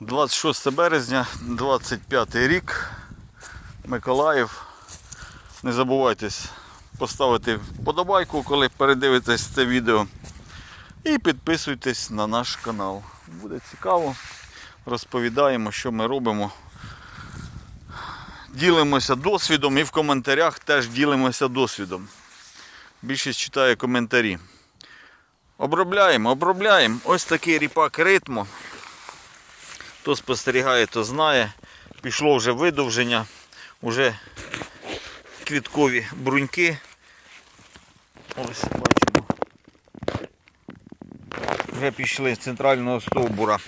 26 березня, 25 рік. Миколаїв. Не забувайтесь поставити вподобайку, коли передивитесь це відео. І підписуйтесь на наш канал. Буде цікаво. Розповідаємо, що ми робимо. Ділимося досвідом і в коментарях теж ділимося досвідом. Більшість читає коментарі. Обробляємо, обробляємо. Ось такий ріпак ритму. Хто спостерігає, то знає. Пішло вже видовження, вже квіткові бруньки. Ось бачимо. Вже пішли з центрального стовбура.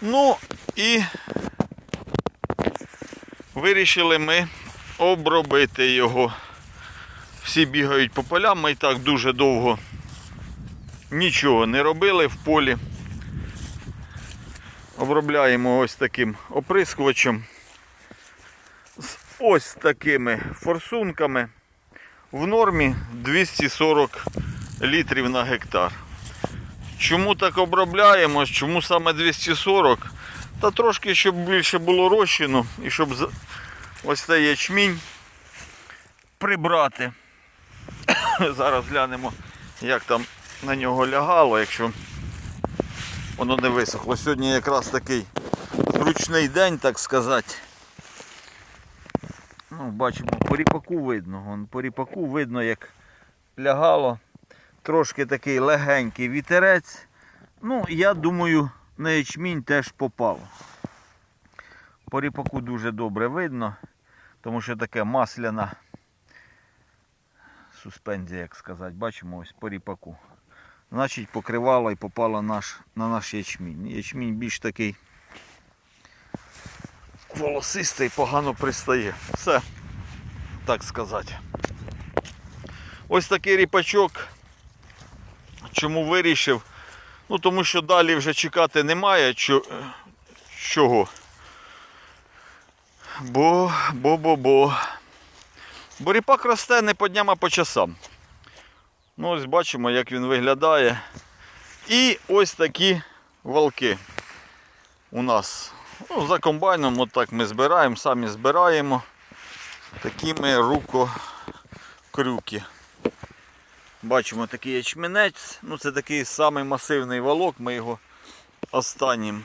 Ну і вирішили ми обробити його. Всі бігають по полям, ми і так дуже довго нічого не робили в полі. Обробляємо ось таким оприскувачем з ось такими форсунками. В нормі 240 літрів на гектар. Чому так обробляємо? Чому саме 240? Та трошки, щоб більше було розчину і щоб ось цей ячмінь прибрати. Зараз глянемо, як там на нього лягало, якщо воно не висохло. Сьогодні якраз такий зручний день, так сказати. Ну, бачимо, по ріпаку видно. Вон, по ріпаку видно, як лягало. Трошки такий легенький вітерець. Ну, я думаю, на ячмінь теж попав. По ріпаку дуже добре видно, тому що таке масляна суспензія, як сказати. Бачимо ось по ріпаку. Значить, покривало і попало наш, на наш ячмінь. Ячмінь більш такий волосистий, погано пристає. Все, так сказати. Ось такий ріпачок. Чому вирішив? Ну, тому що далі вже чекати немає чо- чого. Бо, бо, бо, бо. Бо ріпак росте не по дням, а по часам. Ну, ось бачимо, як він виглядає. І ось такі валки у нас. Ну, за комбайном отак ми збираємо, самі збираємо такими рукокрюки. Бачимо такий ячменець. Ну, це такий самий масивний валок. Ми його останнім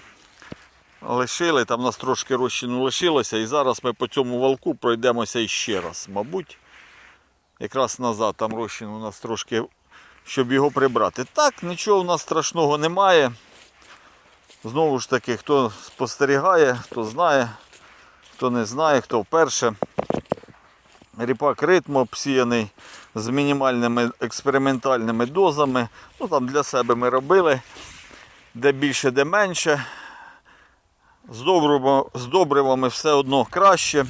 лишили. Там у нас трошки розчину лишилося. І зараз ми по цьому валку пройдемося іще раз, мабуть. Якраз назад там розчин у нас трошки, щоб його прибрати. Так, нічого у нас страшного немає. Знову ж таки, хто спостерігає, хто знає, хто не знає, хто вперше. Ріпак ритм обсіяний з мінімальними експериментальними дозами. Ну там для себе ми робили. Де більше, де менше. З добривами все одно краще.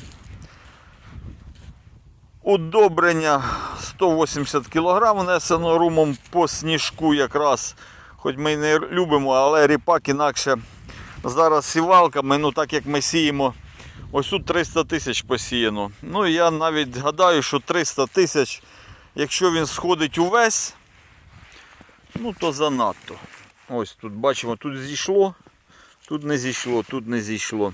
Удобрення 180 кг внесено румом по сніжку якраз. Хоч ми й не любимо, але ріпак інакше зараз сівалками, ну так як ми сіємо, ось тут 300 тисяч посіяно. Ну і я навіть гадаю, що 300 тисяч, якщо він сходить увесь, ну то занадто. Ось тут бачимо, тут зійшло, тут не зійшло, тут не зійшло.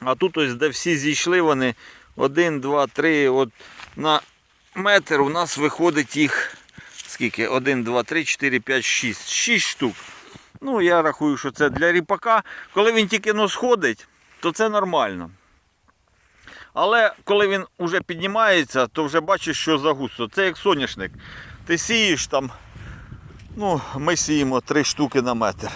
А тут ось де всі зійшли, вони 1, 2, 3, от на метр у нас виходить їх скільки? 1, 2, 3, 4, 5, 6. 6 штук. Ну, я рахую, що це для ріпака. Коли він тільки ну, сходить, то це нормально. Але коли він вже піднімається, то вже бачиш, що загусто. Це як соняшник. Ти сієш там, ну, ми сіємо 3 штуки на метр.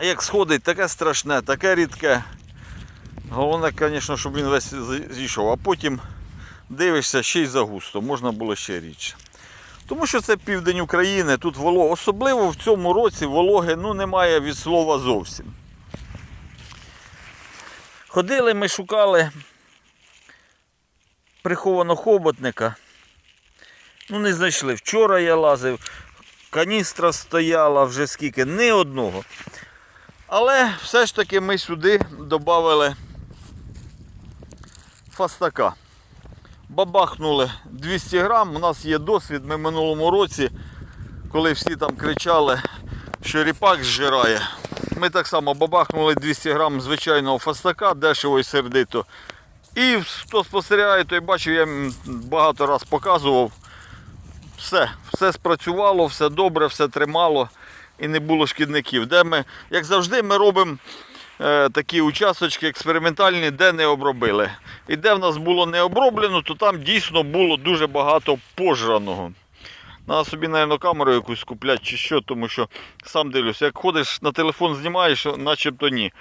Як сходить, таке страшне, таке рідке. Головне, звісно, щоб він весь зійшов, а потім дивишся ще й загусто, можна було ще рідше. Тому що це південь України, тут волого, особливо в цьому році вологи ну, немає від слова зовсім. Ходили, ми шукали прихованого хоботника. Ну, не знайшли. Вчора я лазив, каністра стояла вже скільки, ні одного. Але все ж таки ми сюди додали фастака. Бабахнули 200 грам. У нас є досвід. Ми в минулому році, коли всі там кричали, що ріпак зжирає. Ми так само бабахнули 200 грам звичайного фастака, дешево і сердито. І хто спостерігає, той бачив, я м, багато раз показував. Все, все спрацювало, все добре, все тримало і не було шкідників. Де ми, як завжди, ми робимо такі участочки експериментальні, де не обробили. І де в нас було не оброблено, то там дійсно було дуже багато пожраного. Треба собі, мабуть, камеру якусь купляти чи що, тому що сам дивлюся, як ходиш на телефон знімаєш, начебто ні.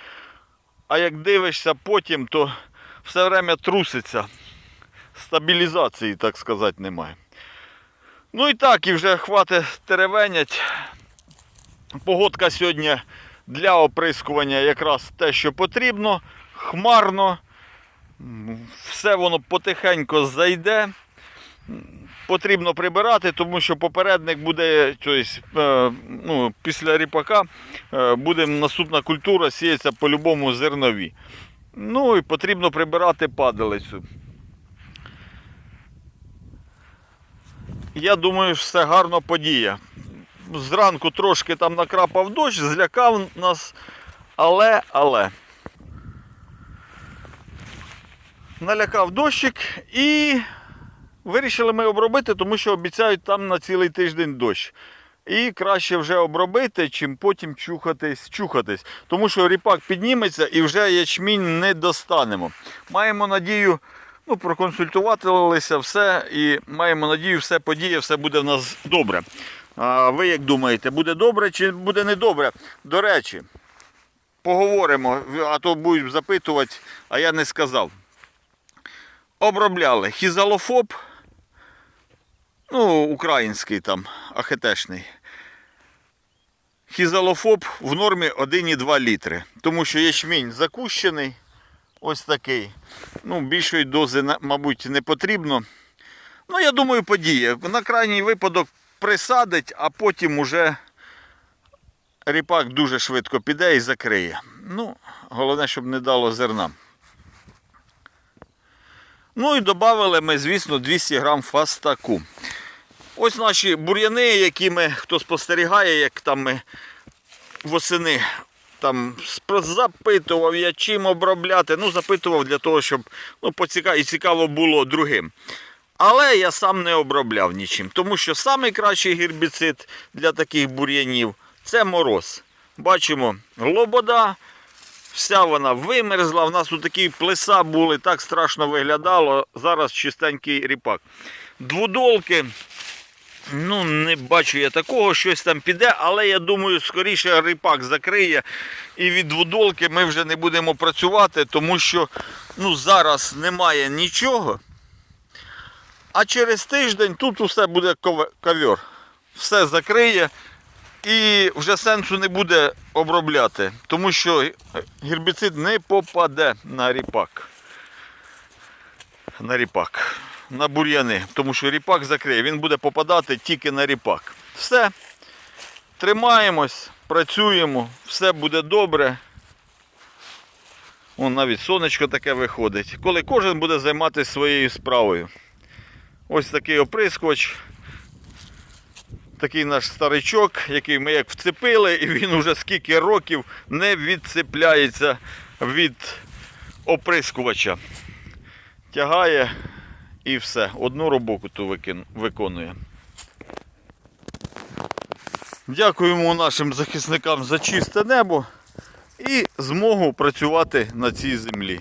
А як дивишся потім, то все время труситься. Стабілізації, так сказати, немає. Ну і так, і вже хватить теревенять. Погодка сьогодні для оприскування якраз те, що потрібно. Хмарно. Все воно потихеньку зайде. Потрібно прибирати, тому що попередник буде, тобто, ну, після ріпака е, буде наступна культура, сіється по-любому зернові. Ну і потрібно прибирати падалицю. Я думаю, все гарно подіє. Зранку трошки там накрапав дощ, злякав нас, але, але. Налякав дощик і вирішили ми обробити, тому що обіцяють там на цілий тиждень дощ. І краще вже обробити, чим потім чухатись, чухатись. Тому що ріпак підніметься і вже ячмінь не достанемо. Маємо надію, ну, проконсультувалися все і маємо надію, все подіє, все буде в нас добре. А ви як думаєте, буде добре чи буде не добре? До речі, поговоримо, а то будуть запитувати, а я не сказав. Обробляли хізалофоб, ну, український там, ахетешний. Хізалофоб в нормі 1,2 літри. Тому що ячмінь закущений, ось такий. Ну, більшої дози, мабуть, не потрібно. Ну, я думаю, подіє. На крайній випадок присадить, а потім уже ріпак дуже швидко піде і закриє. Ну, головне, щоб не дало зерна. Ну і додали ми, звісно, 200 грам фастаку. Ось наші бур'яни, які ми, хто спостерігає, як там ми восени там запитував я чим обробляти. Ну, запитував для того, щоб ну, поціка... і цікаво було другим. Але я сам не обробляв нічим, тому що найкращий гербіцид для таких бур'янів це мороз. Бачимо, лобода, вся вона вимерзла. В нас тут такі плеса були, так страшно виглядало. Зараз чистенький ріпак. Двудолки. Ну, не бачу я такого, щось там піде, але я думаю, скоріше рипак закриє. І від двудолки ми вже не будемо працювати, тому що ну, зараз немає нічого. А через тиждень тут усе буде ковер. Все закриє і вже сенсу не буде обробляти, тому що гербіцид не попаде на ріпак. На ріпак, на бур'яни, тому що ріпак закриє, він буде попадати тільки на ріпак. Все. Тримаємось, працюємо, все буде добре. Вон навіть сонечко таке виходить. Коли кожен буде займатися своєю справою. Ось такий оприскувач. Такий наш старичок, який ми як вцепили, і він уже скільки років не відцепляється від оприскувача. Тягає і все. Одну роботу викин- виконує. Дякуємо нашим захисникам за чисте небо і змогу працювати на цій землі.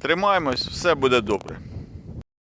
Тримаємось, все буде добре.